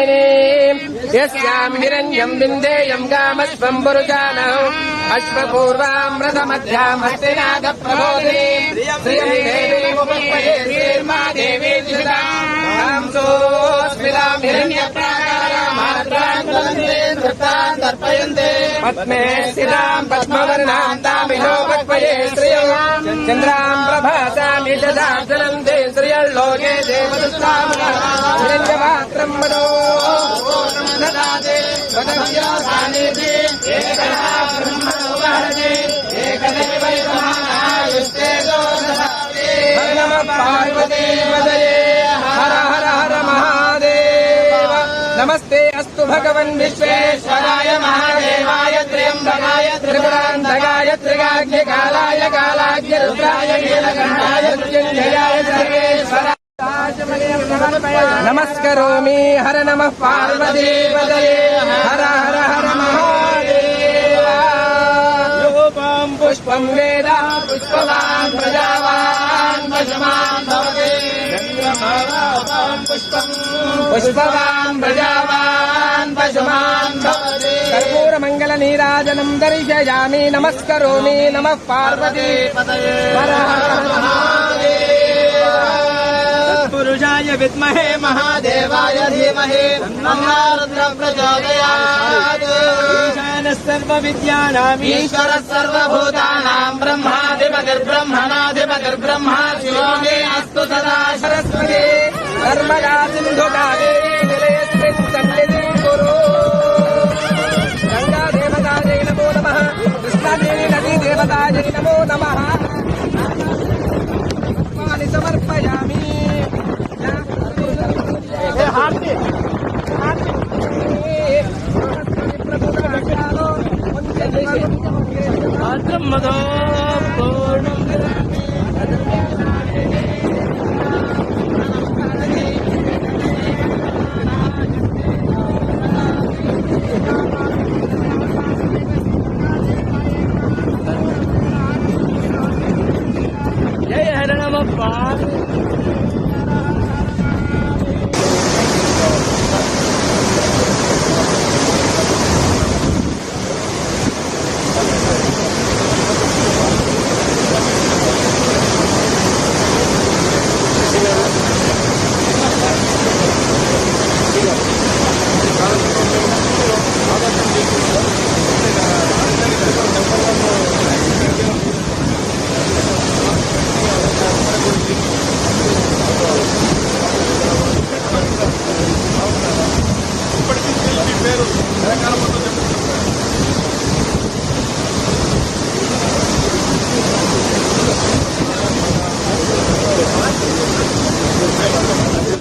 లక్ష్మీమనవగామిని యస్యాం హిరణ్యం విందేయం గామస్వం పురుజానౌ అశ్వపూర్వామృతమధ్యాం హస్తినాథ ప్రబోధిని శ్రియం దేవీముపస్మయే శ్రీర్మా దేవీ త్రిషితాం సోస్మితాం హిరణ్యప్రాకారమాత్రాంతర్పయంతే పద్మే స్థితాం పద్మవర్ణాం తామిహో नम पार्वती हर हर हर महादेव। नमस्ते अस्तु भगवन् विश्वेश्वराय महादेवाय, त्र्यम्बकाय त्रिपुरान्धकाय त्रिगाग्निकालाय कालाग्निरुद्राय नीलकण्ठाय मृत्युञ्जयाय నమస్కరోమి హర నమ పార్వదే హర హర హర మహాదేవ. పుష్పం వేద పుష్పవాన్ ప్రజావాన్ పుష్పం పుష్పవాన్ ప్రజావాన్ పశుమాన్ భవతి. కర్పూర మంగళ నీరాజనం దర్శయామి నమస్కరోమి నమ పార్వదే పదయే. హర హర పురుషాయ విద్మహే మహాదేవాయ ధీమహి తన్నో ప్రచోదయాత్ ఈశాన సర్వ విద్యానాం ఈశ్వర సర్వభూతానాం బ్రహ్మాధిపతిర్బ్రహ్మణాధిపతిర్బ్రహ్మ శివో మే అస్తు mother Pero,